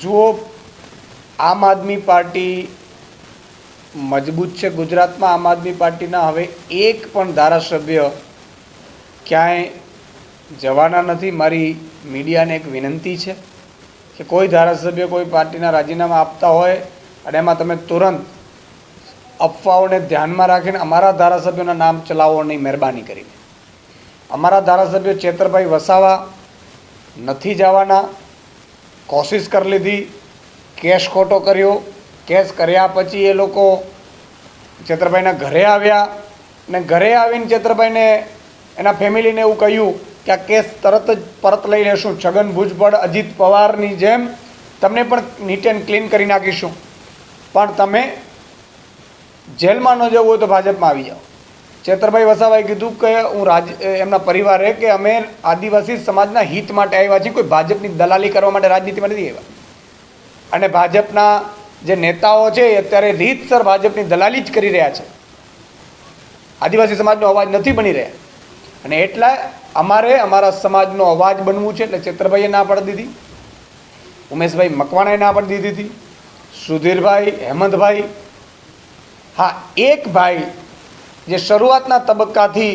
જુઓ, આમ આદમી પાર્ટી મજબૂત છે ગુજરાતમાં આમ આદમી પાર્ટીના. હવે એક પણ ધારાસભ્ય ક્યાંય જવાના નથી. મારી મીડિયાને એક વિનંતી છે કે કોઈ ધારાસભ્ય કોઈ પાર્ટીના રાજીનામા આપતા હોય અને એમાં તમે તુરંત અફવાઓને ધ્યાનમાં રાખીને અમારા ધારાસભ્યોના નામ ચલાવો નહીં મહેરબાની કરીને. અમારા ધારાસભ્ય ચેતરભાઈ વસાવા નથી જવાના. કોશિશ કરી લીધી, કેસ ખોટો કર્યો. કેસ કર્યા પછી એ લોકો ચેતરભાઈના ઘરે આવ્યા ને ઘરે આવીને ચેતરભાઈને એના ફેમિલીને એવું કહ્યું કે આ કેસ તરત જ પરત લઈ લેશું. છગન ભુજબળ, અજીત પવારની જેમ તમને પણ નીટ એન્ડ ક્લીન કરી નાખીશું. પણ તમે જેલમાં ન જવું હોય તો ભાજપમાં આવી જાઓ. ચેતરભાઈ વસાવાએ કીધું કે હું રાજ એમના પરિવારે કે અમે આદિવાસી સમાજના હિત માટે આવ્યા છીએ, કોઈ ભાજપની દલાલી કરવા માટે રાજનીતિમાં નથી આવ્યા. અને ભાજપના જે નેતાઓ છે એ અત્યારે રીતસર ભાજપની દલાલી જ કરી રહ્યા છે. આદિવાસી સમાજનો અવાજ નથી બની રહ્યા. અને એટલા અમારે, અમારા સમાજનો અવાજ બનવું છે એટલે ચેતરભાઈએ ના પાડી દીધી. ઉમેશભાઈ મકવાણાએ ના પાડી દીધી. હતી સુધીરભાઈ, હેમંતભાઈ. હા, એક ભાઈ જે શરૂઆતના તબક્કાથી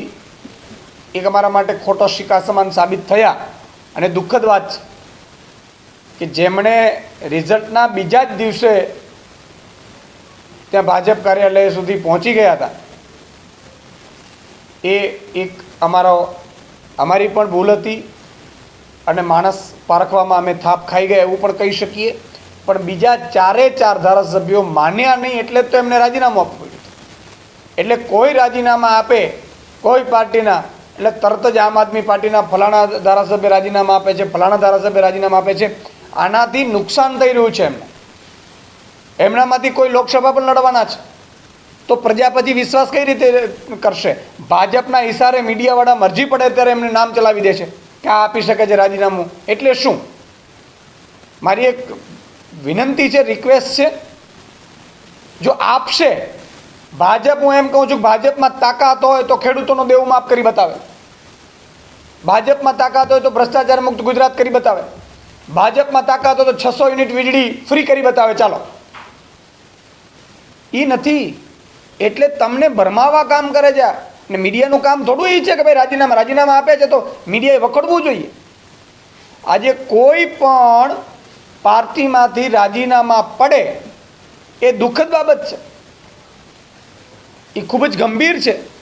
એક અમારા માટે ખોટો શિકા સમાન સાબિત થયા. અને દુઃખદ વાત છે કે જેમણે રિઝલ્ટના બીજા જ દિવસે ત્યાં ભાજપ કાર્યાલય સુધી પહોંચી ગયા હતા. એ એક અમારો, અમારી પણ ભૂલ હતી અને માણસ પારખવામાં અમે થાપ ખાઈ ગયા એવું પણ કહી શકીએ. પણ બીજા ચારે ચાર ધારાસભ્યો માન્યા નહીં એટલે જ તો એમને રાજીનામું આપવું એટલે કોઈ રાજીનામા આપે, કોઈ પાર્ટીના, એટલે તરત જ આમ આદમી પાર્ટીના ફલાણા ધારાસભ્ય રાજીનામા આપે છે, ફલાણા ધારાસભ્ય રાજીનામા આપે છે. આનાથી નુકસાન થઈ રહ્યું છે એમને. એમનામાંથી કોઈ લોકસભા પણ લડવાના છે. તો પ્રજા પછી વિશ્વાસ કઈ રીતે કરશે? ભાજપના ઇશારે મીડિયાવાળા મરજી પડે ત્યારે એમને નામ ચલાવી દે છે કે આ આપી શકે છે રાજીનામું. એટલે શું? મારી એક વિનંતી છે રિક્વેસ્ટ છે. જો આપશે ભાજપ, હું એમ કહું છું ભાજપમાં તાકાત હોય તો ખેડૂતોનો દેવું માફ કરી બતાવે. ભાજપમાં તાકાત હોય તો ભ્રષ્ટાચાર મુક્ત ગુજરાત કરી બતાવે. ભાજપમાં તાકાત હોય તો છસો યુનિટ વીજળી ફ્રી કરી બતાવે. ચાલો. એ નથી. એટલે તમને ભરમાવા કામ કરે છે. ને મીડિયાનું કામ થોડું એ છે કે ભાઈ રાજીનામા રાજીનામા આપે છે તો મીડિયાએ વખડવું જોઈએ. આજે કોઈ પણ પાર્ટીમાંથી રાજીનામા પડે એ દુઃખદ બાબત છે. એ ખૂબ જ ગંભીર છે.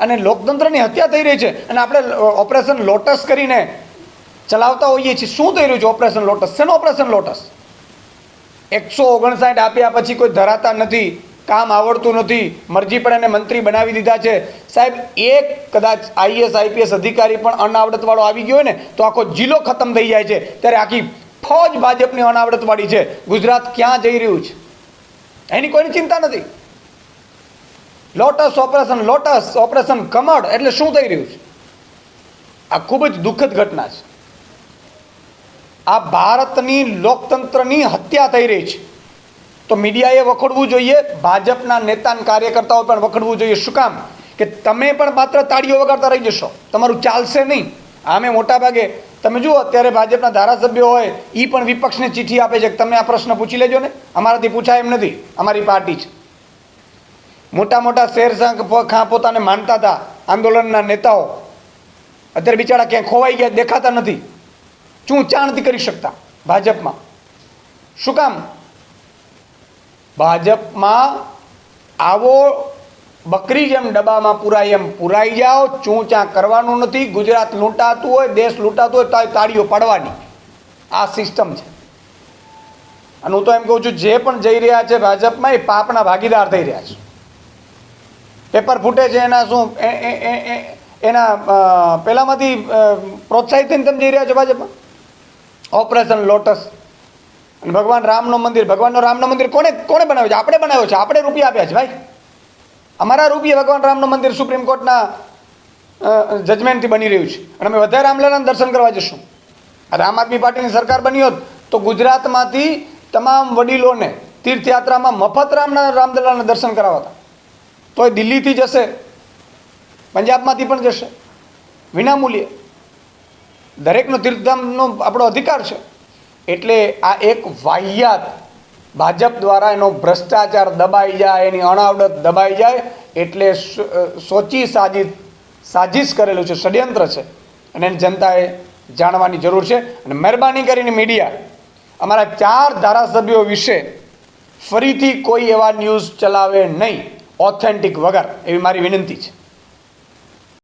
અને લોકતંત્રની હત્યા થઈ રહી છે. અને આપણે ઓપરેશન લોટસ કરીને ચલાવતા હોઈએ છીએ. શું થઈ રહ્યું છે ઓપરેશન લોટસ? શેનું ઓપરેશન લોટસ? એકસો ઓગણસાઠ આપ્યા પછી કોઈ ધરાતા નથી, કામ આવડતું નથી, મરજી પણ એને મંત્રી બનાવી દીધા છે. સાહેબ, એક કદાચ આઈએસ, આઈપીએસ અધિકારી પણ અનાવડતવાળો આવી ગયો હોય ને, તો આખો જિલ્લો ખતમ થઈ જાય છે. ત્યારે આખી ફોજ ભાજપની અનાવડતવાળી છે. ગુજરાત ક્યાં જઈ રહ્યું છે? એની કોઈની ચિંતા નથી. લોટસ ઓપરેશન લોટસ ઓપરેશન કમળ, એટલે શું થઈ રહ્યું છે? આ ખૂબ જ દુઃખદ ઘટના છે. આ ભારતની લોકતંત્રની હત્યા થઈ રહી છે. તો મીડિયાએ વખોડવું જોઈએ, ભાજપના નેતા કાર્યકર્તાઓ પણ વખોડવું જોઈએ. શું કામ? કે તમે પણ માત્ર તાળીઓ વગાડતા રહી જશો. તમારું ચાલશે નહીં. આમે મોટાભાગે, તમે જુઓ, અત્યારે ભાજપના ધારાસભ્યો હોય એ પણ વિપક્ષને ચિઠ્ઠી આપે છે કે તમે આ પ્રશ્ન પૂછી લેજો ને. અમારાથી પૂછાય એમ નથી. અમારી પાર્ટી છે. મોટા મોટા ખાં પોતાને માનતા હતા આંદોલનના નેતાઓ. અત્યારે બિચારા ક્યાંય ખોવાઈ ગયા, દેખાતા નથી. શું ચા નથી કરી શકતા ભાજપમાં. શું કામ? ભાજપમાં આવો બકરી જેમ ડબ્બામાં પુરાય એમ પુરાઈ જાઓ, ચૂં ચાં કરવાનું નથી, ગુજરાત લૂંટાતું હોય, દેશ લૂંટાતું હોય તો તાળીઓ પાડવાની. આ સિસ્ટમ છે. અને હું તો એમ કહું છું, જે પણ જઈ રહ્યા છે ભાજપમાં, એ પાપના ભાગીદાર થઈ રહ્યા છે. પેપર ફૂટે છે, એના શું એના પહેલાંમાંથી પ્રોત્સાહિત થઈને તમે જઈ રહ્યા છો ભાજપમાં? Operation lotus. અને ભગવાન રામનું મંદિર, ભગવાનનો રામનું મંદિર કોણે કોણે બનાવ્યું છે? આપણે બનાવ્યો છે, આપણે રૂપિયા આપ્યા છે, ભાઈ. અમારા રૂપિયા ભગવાન રામનું મંદિર સુપ્રીમ કોર્ટના જજમેન્ટથી બની રહ્યું છે. અને અમે વધારે રામલલાના દર્શન કરવા જશું. આમ આદમી પાર્ટીની સરકાર બની હોત તો ગુજરાતમાંથી તમામ વડીલોને તીર્થયાત્રામાં મફત રામના રામદલાના દર્શન કરાવતા. તોય દિલ્હીથી જશે. પંજાબમાંથી પણ જશે. વિનામૂલ્યે. દરેકનો તીર્થધામનો આપણો અધિકાર છે. એટલે આ એક વાહિયાત ભાજપ દ્વારા એનો ભ્રષ્ટાચાર દબાઈ જાય, એની અણાવડત દબાઈ જાય, એટલે સોચી સાજી, સાજીશ કરેલું છે, ષડયંત્ર છે. અને એની જનતાએ જાણવાની જરૂર છે. અને મહેરબાની કરીને મીડિયા, અમારા ચાર ધારાસભ્યો વિશે ફરીથી કોઈ એવા ન્યૂઝ ચલાવે નહીં. ઓથેન્ટિક વગર એવી મારી વિનંતી છે.